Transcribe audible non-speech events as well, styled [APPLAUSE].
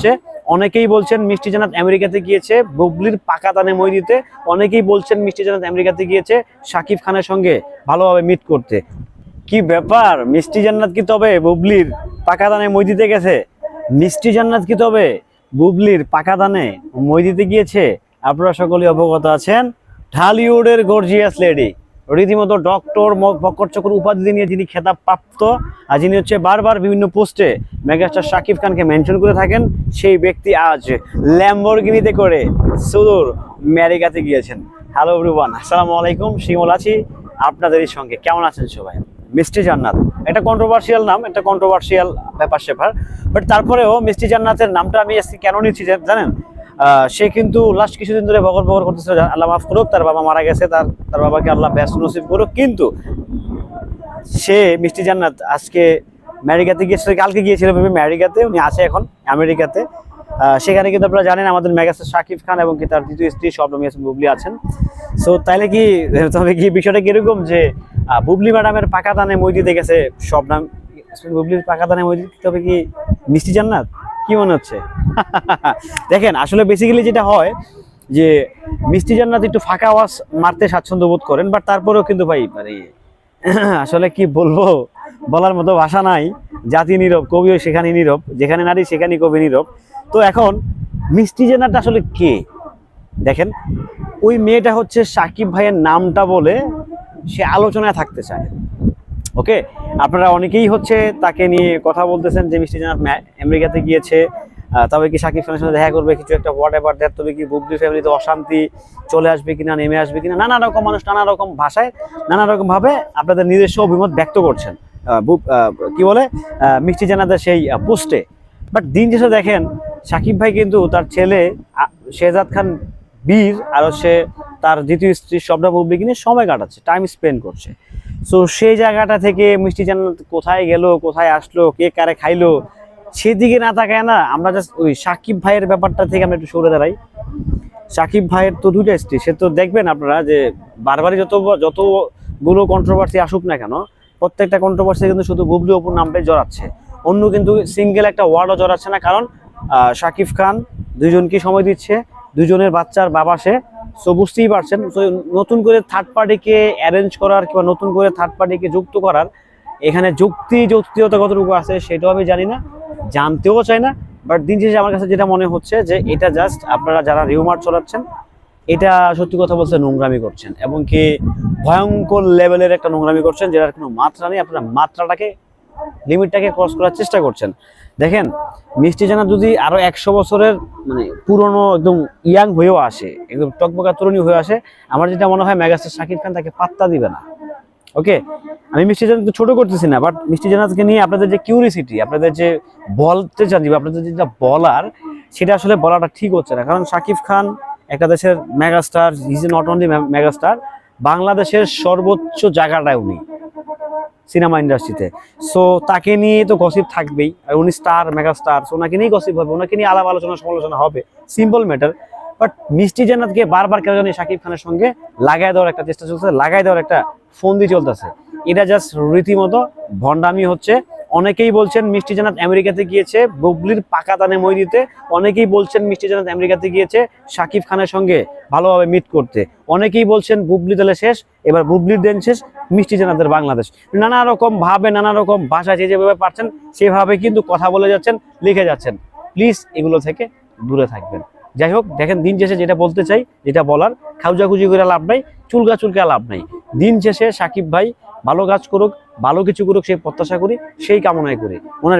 হচ্ছে, অনেকেই বলছেন মিষ্টি জানাত আমেরিকাতে গিয়েছে, বুবলির পাকা দানে মই দিতে। অনেকেই বলছেন মিষ্টি জান্নাত আমেরিকাতে গিয়েছে শাকিব খানের সঙ্গে ভালোভাবে মিট করতে। কি ব্যাপার? মিষ্টি জান্নাত কি তবে বুবলির পাকা দানে মই দিতে গেছে? মিষ্টি জান্নাত কি তবে বুবলির পাকা দানে মই দিতে গিয়েছে? আপনারা সকলেই অবগত আছেন। ঢালিউডের গর্জিয়াস লেডি রীতিমতো ডক্টর বকর চক্র উপাধি নিয়ে যিনি খেতাব প্রাপ্ত আর যিনি হচ্ছে বারবার বিভিন্ন পোস্টে মেগাস্টার শাকিব খানকে মেনশন করে থাকেন, সেই ব্যক্তি আজ ল্যাম্বরগিনিতে করে সুদূর আমেরিকাতে গিয়েছেন। হ্যালো এভরিওয়ান আসসালামু আলাইকুম, শিমল আছি আপনাদেরই সঙ্গে। কেমন আছেন সবাই? মিষ্টি জান্নাত। একটা কন্ট্রোভার্সিয়াল নাম একটা কন্ট্রোভার্সিয়াল ব্যাপার স্যাপার বাট তারপরেও মিষ্টি জান্নাতের নামটা আমি আজকে কেন নিচ্ছি জানেন? সে কিন্তু লাস্ট কিছুদিন ধরে বগর বগর করতেছিল আল্লাহ মাফ করুক, তার বাবা মারা গেছে, তার তার বাবাকে আল্লাহ ব্যস্ত নসিব করুক, কিন্তু সে মিষ্টি জান্নাত আজকে ম্যারিকাতে গিয়েছিল, কালকে গিয়েছিল ভেবে ম্যারিকাতে উনি আছে এখন আমেরিকাতে। সেখানে কিন্তু আপনারা জানেন আমাদের মেগাস্টার শাকিব খান এবং কি তার দ্বিতীয় স্ত্রী শবনম ইয়াসমিন বুবলি আছেন। সো তাইলে কি, তবে কি বিষয়টা কীরকম যে বুবলি ম্যাডামের পাকা দানে মই গেছে শবনম ইয়াসমিন বুবলির পাকা দানে মই তবে কি মিষ্টি জান্নাত? কি মনে হচ্ছে? [LAUGHS] দেখেন, আসলে বেসিক্যালি যেটা হয় যে মিষ্টি জান্নাত একটু ফাঁকা আওয়াজ মারতে স্বাচ্ছন্দ্য বোধ করেন বাট তারপরেও কিন্তু ভাই মানে [LAUGHS] আসলে কি বলব? বলার মতো ভাষা নাই, জাতি নীরব, কবিও সেখানে নীরব, যেখানে নারী সেখানে কবি নীরব। তো এখন মিষ্টি জান্নাত আসলে কে? দেখেন, ওই মেয়েটা হচ্ছে সাকিব ভাইয়ের নামটা বলে সে আলোচনায় থাকতে চায় ওকে আপনারা অনেকেই হচ্ছে তাকে নিয়ে কথা বলতেছেন যে মিষ্টি ম্যা- আমেরিকাতে গিয়েছে। তবে কি সাকিব খানের সাথে দেখা করবে কিছু একটা হোয়াট এভার দ্যাট তবে কি বুবলি ফ্যামিলিতে অশান্তি চলে আসবে কিনা, নেমে আসবে কিনা, নানা রকম মানুষ, নানা রকম ভাষায়, নানা রকম ভাবে আপনাদের নিজস্ব অভিমত ব্যক্ত করছেন। কি বলে? মিষ্টি জানাদের সেই পোস্টে। বাট দিন শেষে দেখেন, সাকিব ভাই কিন্তু তার ছেলে শেহজাদ খান বীর, আর হচ্ছে তার দ্বিতীয় স্ত্রী বুবলিকে নিয়ে সময় কাটাচ্ছে টাইম স্পেন্ড করছে। সো সেই জায়গাটা থেকে মিষ্টি জান্নাত কোথায় গেল, কোথায় আসলো, কে কারে খাইলো, সেদিকে না তাকায় না, আমরা জাস্ট ওই সাকিব ভাইয়ের ব্যাপারটা থেকে আমরা একটু সরে দাঁড়াই। সাকিব ভাইয়ের তো দুইটা স্ত্রী, সে তো দেখবেন আপনারা যে বারবারই যত যতগুলো কন্ট্রোভার্সি আসুক না কেন, প্রত্যেকটা কন্ট্রোভার্সি কিন্তু শুধু বুবলি অপুর নামটাই জড়াচ্ছে। অন্য কিন্তু সিঙ্গেল একটা ওয়ার্ডও জড়াচ্ছে না, কারণ শাকিব খান দুইজনকে সময় দিচ্ছে দুজনের বাচ্চার বাবা সে সো বুঝতেই পারছেন। নতুন করে থার্ড পার্টিকে অ্যারেঞ্জ করার কিংবা নতুন করে থার্ড পার্টিকে যুক্ত করার, এখানে যুক্তি, যৌক্তিকতা কতটুকু আছে সেটাও আমি জানি না, জানতেও চাই না। বাট দিন শেষে আমার কাছে যেটা মনে হচ্ছে যে এটা জাস্ট আপনারা যারা রিউমার চলাচ্ছেন, এটা সত্যি কথা বলতে নোংরামি করছেন এবং কি ভয়ঙ্কর লেভেলের একটা নোংরামি করছেন, যেটার কোনো মাত্রা নেই। আপনারা মাত্রাটাকে লিমিটটাকে ক্রস করার চেষ্টা করছেন। দেখেন, মিষ্টি জানা যদি আরও একশো বছরের মানে পুরনো একদম ইয়াং হয়েও আসে, একদম টকবকা তরুণী হয়ে আসে, আমার যেটা মনে হয় মেগাস্টার শাকিব খান তাকে পাত্তা দিবে না। ওকে? আমি মিষ্টি জানাতকে ছোট করতেছি না বাট মিষ্টি জানাতকে নিয়ে আপনাদের যে কিউরিসিটি আপনাদের যে বলতে চান আপনাদের যেটা বলার, সেটা আসলে বলাটা ঠিক হচ্ছে না। কারণ শাকিব খান একটা দেশের megastar is not only megastar, বাংলাদেশের সর্বোচ্চ জায়গাটায় উনি। সিনেমা ইন্ডাস্ট্রিতে সো তাকে নিয়ে তো গসিপ থাকবেই। আর উনি স্টার মেগাস্টার সো ওনাকে নিয়েই গসিপ হবে, ওনাকে নিয়ে আলাপ আলোচনা, সমালোচনা হবে। সিম্পল ম্যাটার বাট মিষ্টি জান্নাতকে বারবার কেন জানি শাকিব খানের সঙ্গে লাগাই দেওয়ার একটা চেষ্টা চলছে লাগাই দেওয়ার একটা ফন্দি চলতেছে। এটা জাস্ট রীতিমতো ভণ্ডামি হচ্ছে। অনেকেই বলছেন মিষ্টি জান্নাত আমেরিকাতে গিয়েছে, বুবলির পাকা দানে মই দিতে অনেকেই বলছেন মিষ্টি জান্নাত আমেরিকাতে গিয়েছে, শাকিব খানের সঙ্গে ভালোভাবে মিট করতে। অনেকেই বলছেন, বুবলি দলে শেষ? এবার বুবলির দেন শেষ, মিষ্টি জান্নাতের বাংলাদেশ। নানা রকম ভাবে, নানা রকম ভাষা যে যেভাবে পারছেন, সেভাবে কিন্তু কথা বলে যাচ্ছেন, লিখে যাচ্ছেন। প্লিজ এগুলো থেকে দূরে থাকবেন। যাই হোক, দেখেন দিন শেষে যেটা বলতে চাই, যেটা বলার, খাউজাখুজি করে লাভ নাই, চুলকা চুলকা লাভ নাই। দিন শেষে সাকিব ভাই ভালো কাজ করুক, ভালো কিছু করুক, সেই প্রত্যাশা করি, সেই কামনায় করি। ওনার